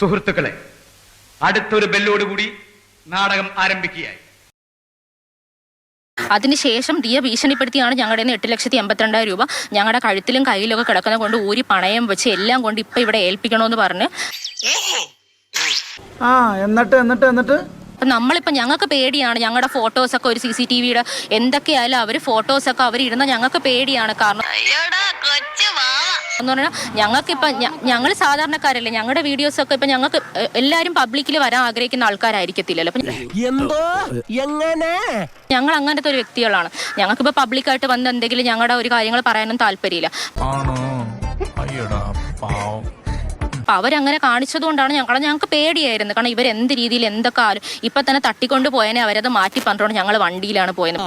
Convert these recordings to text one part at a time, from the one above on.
സുഹൃത്തുക്കളെ അടുത്തൊരു ബെല്ലോടുകൂടി നാടകം ആരംഭിക്കുകയായി. അതിനുശേഷം ദിയ ഭീഷണിപ്പെടുത്തിയാണ് ഞങ്ങളുടെ നിന്ന് എട്ട് ലക്ഷത്തി എൺപത്തിരണ്ടായിരം രൂപ. ഞങ്ങളുടെ കഴുത്തിലും കയ്യിലൊക്കെ കിടക്കുന്ന കൊണ്ട് ഊരി പണയം വെച്ച് എല്ലാം കൊണ്ട് ഇപ്പൊ ഇവിടെ ഏൽപ്പിക്കണമെന്ന് പറഞ്ഞ്. ആ എന്നിട്ട് എന്നിട്ട് എന്നിട്ട്? അപ്പം നമ്മളിപ്പോൾ ഞങ്ങൾക്ക് പേടിയാണ്. ഞങ്ങളുടെ ഫോട്ടോസൊക്കെ ഒരു സി സി ടി വിയുടെ എന്തൊക്കെയായാലും അവർ ഫോട്ടോസൊക്കെ അവർ ഇടുന്ന ഞങ്ങൾക്ക് പേടിയാണ്. കാരണം എന്ന് പറഞ്ഞാൽ ഞങ്ങൾക്കിപ്പം ഞങ്ങൾ സാധാരണക്കാരല്ലേ ഞങ്ങളുടെ വീഡിയോസ് ഒക്കെ ഇപ്പം ഞങ്ങൾക്ക് എല്ലാരും എല്ലാവരും പബ്ലിക്കിൽ വരാൻ ആഗ്രഹിക്കുന്ന ആൾക്കാരായിരിക്കത്തില്ലല്ലോ. എന്തോ? എങ്ങനെ? ഞങ്ങൾ അങ്ങനത്തെ ഒരു വ്യക്തികളാണ്. ഞങ്ങൾക്കിപ്പോൾ പബ്ലിക്കായിട്ട് വന്ന് എന്തെങ്കിലും ഞങ്ങളുടെ ഒരു കാര്യങ്ങൾ പറയാനും താല്പര്യമില്ല. ആണോ? അയ്യടാ പാവം. അപ്പൊ അവരങ്ങനെ കാണിച്ചതുകൊണ്ടാണ് ഞങ്ങളെ ഞങ്ങൾക്ക് പേടിയായിരുന്നു. കാരണം ഇവർ എന്ത് രീതിയിൽ എന്തൊക്കെ ആലും ഇപ്പൊ തന്നെ തട്ടിക്കൊണ്ട് പോയനെ അവരത് മാറ്റി പറഞ്ഞുകൊണ്ട് ഞങ്ങൾ വണ്ടിയിലാണ് പോയത്.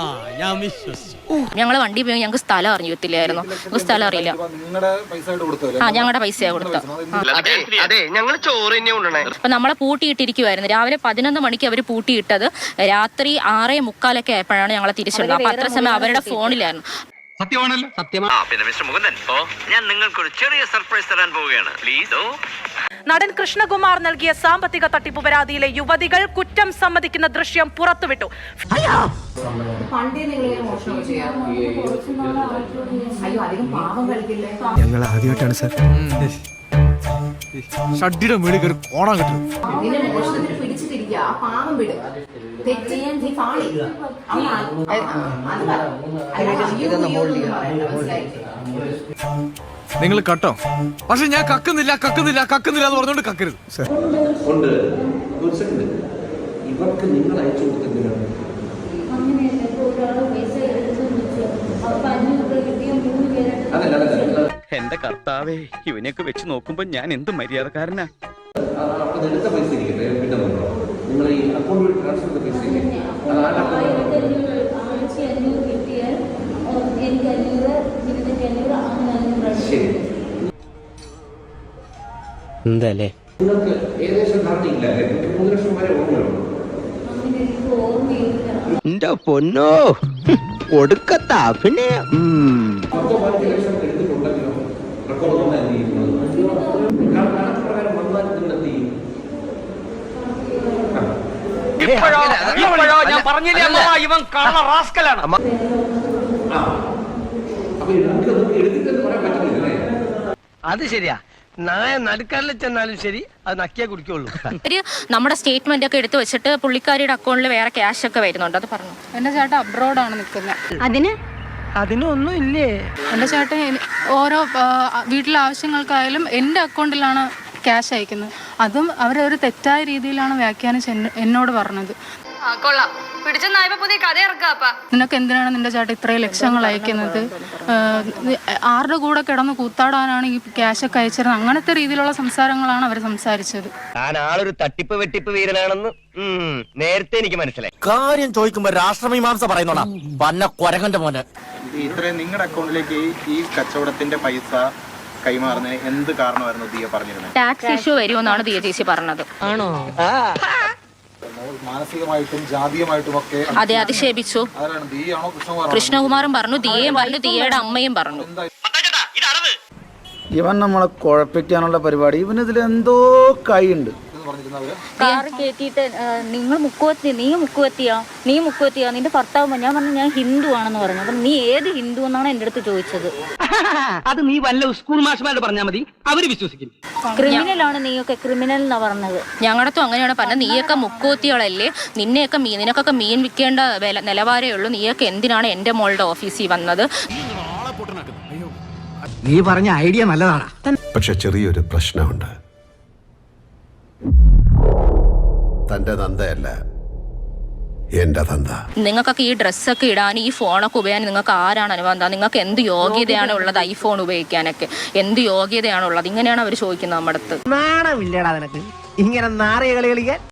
ഞങ്ങൾ വണ്ടി പോയി ഞങ്ങൾക്ക് സ്ഥലം അറിഞ്ഞില്ലായിരുന്നു ഞങ്ങൾക്ക് സ്ഥലം അറിയില്ല. ആ ഞങ്ങളുടെ പൈസ. കൊടുത്ത അതെ അതെ ഞങ്ങൾ ചോറ് തന്നെ അപ്പൊ നമ്മളെ പൂട്ടിയിട്ടിരിക്കുവായിരുന്നു. രാവിലെ പതിനൊന്ന് മണിക്ക് അവർ പൂട്ടിയിട്ടത് രാത്രി ആറേ മുക്കാലൊക്കെ ആയപ്പോഴാണ് ഞങ്ങളെ തിരിച്ചുള്ളത് അപ്പൊ അത്ര സമയം അവരുടെ ഫോണിലായിരുന്നു. സത്യമാണല്ലോ. ആ പിന്നെ മിസ്റ്റർ മുകുന്ദൻ ഓ ഞാൻ നിങ്ങൾക്കൊരു ചെറിയ സർപ്രൈസ് തരാൻ പോവുകയാണ്. പ്ലീസ് ഓ. നടൻ കൃഷ്ണകുമാർ നൽകിയ സാമ്പത്തിക തട്ടിപ്പ് പരാതിയിലെ യുവതികൾ കുറ്റം സമ്മതിക്കുന്ന ദൃശ്യം പുറത്തുവിട്ടു. ഞങ്ങൾ ആദ്യമായിട്ടാണ് സർ. ഷഡ്ഡിയുടെ മേളിൽ കയറി കോണാൻ കിട്ടും ആ പാവം വിടും. തെറ്റ് ചെയ്യാൻ നീ പാളി. ആ- അത് പറ. അല്ലാതെ അയ്യോ, അയ്യോ എന്നൊന്നും പറയണ്ട, മനസ്സിലായില്ലേ? നിങ്ങൾ കട്ടോ? പക്ഷെ ഞാൻ കക്കുന്നില്ല കക്കുന്നില്ല കക്കുന്നില്ല എന്ന് പറഞ്ഞുകൊണ്ട് കക്കരുത്. ഇവർക്ക് നിങ്ങൾ അയച്ചു എന്റെ കർത്താവേ ഇവനെയൊക്കെ വെച്ച് നോക്കുമ്പോ ഞാൻ എന്ത് മര്യാദക്കാരനാ? എടുത്ത പൈസ ഇരിക്കട്ടെ പിന്നെ നിങ്ങൾ ഈ അക്കൗണ്ട് വഴി ട്രാൻസ്ഫർ ചെയ്ത പൈസ ഇല്ലേ അത് ആരുടെ അക്കൗണ്ട് ശരി. എന്തല്ലേ നിങ്ങൾക്ക് ഏകദേശം നിങ്ങൾക്ക് മൂന്ന് ലക്ഷം വരെ ഓർമ്മയുള്ളൂ എന്റെ പൊന്നോ കൊടുക്കത്ത അഭിനയം. ഇപ്പോഴോ ഇപ്പോഴോ ഞാൻ പറഞ്ഞില്ലേ അമ്മ? ഇവൻ കള്ള റാസ്കലാണ്. അത് ശരിയാ. നായ നടുക്കാരിൽ ചെന്നാലും ശരി അത് നക്കിയേ കുടിക്കുള്ളൂ. നമ്മുടെ സ്റ്റേറ്റ്മെന്റ് ഒക്കെ എടുത്തു വെച്ചിട്ട് പുള്ളിക്കാരിയുടെ അക്കൗണ്ടിൽ വേറെ ക്യാഷ് ഒക്കെ വരുന്നുണ്ട്. അത് പറഞ്ഞു? എന്റെ ചേട്ടൻ ആണ് നിൽക്കുന്നത് അതിന്? അതിനൊന്നും ഇല്ലേ? എന്റെ ചേട്ടൻ ഓരോ വീട്ടിലെ ആവശ്യങ്ങൾക്കായാലും എന്റെ അക്കൗണ്ടിലാണ് ക്യാഷ് അയക്കുന്നത്. അതും അവരൊരു തെറ്റായ രീതിയിലാണ് വ്യാഖ്യാനിച്ച് എന്നോട് പറഞ്ഞത്. കൊള്ളാം. പിടിച്ചെന്നായപ്പോ പുതിയ കഥ ഇറക്കാപ്പാ നിനക്ക് എന്തിനാണ് നിന്റെ ചേട്ടൻ ഇത്രയും ലക്ഷങ്ങൾ അയക്കുന്നത്? ആരുടെ കൂടെ കിടന്ന് കൂത്താടാനാണ് ഈ ക്യാഷ് ഒക്കെ അയച്ചിരുന്നത്? അങ്ങനത്തെ രീതിയിലുള്ള സംസാരങ്ങളാണ് അവർ സംസാരിച്ചത്. ഞാൻ ആളൊരു തട്ടിപ്പ് വെട്ടിപ്പ് വീരനാണെന്ന് നേരത്തെ എനിക്ക് മനസ്സിലായി. കാര്യം ചോദിക്കുമ്പോ രാഷ്ട്രമീമാംസ പറയുന്നോടാ. വന്ന കൊരകന്റെ മോനെ. ഇത്രയും നിങ്ങളുടെ അക്കൗണ്ടിലേക്ക് ഈ കച്ചവടത്തിന്റെ പൈസ കൈമാറുന്നതിന് എന്ത് കാരണമായിരുന്നു ദിയ പറഞ്ഞിരുന്നത് ടാക്സ് ഇഷ്യൂ വരുമെന്നാണ് ദിയ ചേച്ചി പറഞ്ഞത്. ആണോ? മാനസികമായിട്ടും ജാതീയമായിട്ടും ഒക്കെ അതെ അധിക്ഷേപിച്ചു. കൃഷ്ണകുമാറും പറഞ്ഞു ദിയയും പറഞ്ഞു ദിയയുടെ അമ്മയും പറഞ്ഞു. ഇവൻ നമ്മളെ കുഴപ്പിക്കാനുള്ള പരിപാടി. ഇവൻ ഇതിൽ എന്തോ കൈയുണ്ട്. കാറ് കയറ്റിയിട്ട് നിങ്ങൾ മുക്കുവത്തി നീ മുക്കുവത്തിയാ നീ മുക്കുവത്തിയാ നിന്റെ ഭർത്താവ് ഞാൻ പറഞ്ഞു ഞാൻ ഹിന്ദു ആണെന്ന് പറഞ്ഞു. അപ്പൊ നീ ഏത് ഹിന്ദു എന്നാണ് എന്റെ അടുത്ത് ചോദിച്ചത്. അത് നീ വല്ല സ്കൂൾ മാഷ്മാരോട് പറഞ്ഞാൽ മതി. അവർ വിശ്വസിക്കും. ക്രിമിനൽ ആണ് നീയൊക്കെ ക്രിമിനൽ എന്നാ പറഞ്ഞത്. ഞങ്ങളടുത്തും അങ്ങനെയാണ്. പറഞ്ഞത് നീയൊക്കെ മുക്കുവത്തികളല്ലേ നിന്നെയൊക്കെ മീൻ നിനക്കൊക്കെ മീൻ വിൽക്കേണ്ട വില നിലവാരമേ ഉള്ളൂ. നീയൊക്കെ എന്തിനാണ് എന്റെ മോളുടെ ഓഫീസിൽ വന്നത്? നീ പറഞ്ഞ ഐഡിയ നല്ലതാണ് പക്ഷെ ചെറിയൊരു പ്രശ്നമുണ്ട്. തന്റെ തന്തയല്ല എന്റെ തന്ത. നിങ്ങൾക്കൊക്കെ ഈ ഡ്രസ്സൊക്കെ ഇടാൻ ഈ ഫോണൊക്കെ ഉപയോഗിക്കാൻ നിങ്ങൾക്ക് ആരാണ് അനുബന്ധം നിങ്ങൾക്ക് എന്ത് യോഗ്യതയാണ് ഉള്ളത് ഐഫോൺ ഉപയോഗിക്കാനൊക്കെ? എന്ത് യോഗ്യതയാണ് ഉള്ളത്? ഇങ്ങനെയാണ് അവർ ചോദിക്കുന്നത് നമ്മുടെ അടുത്ത്. നാണമില്ലടാ നിനക്ക്. ഇങ്ങനെ നാറിയ കളി കളിക്കാൻ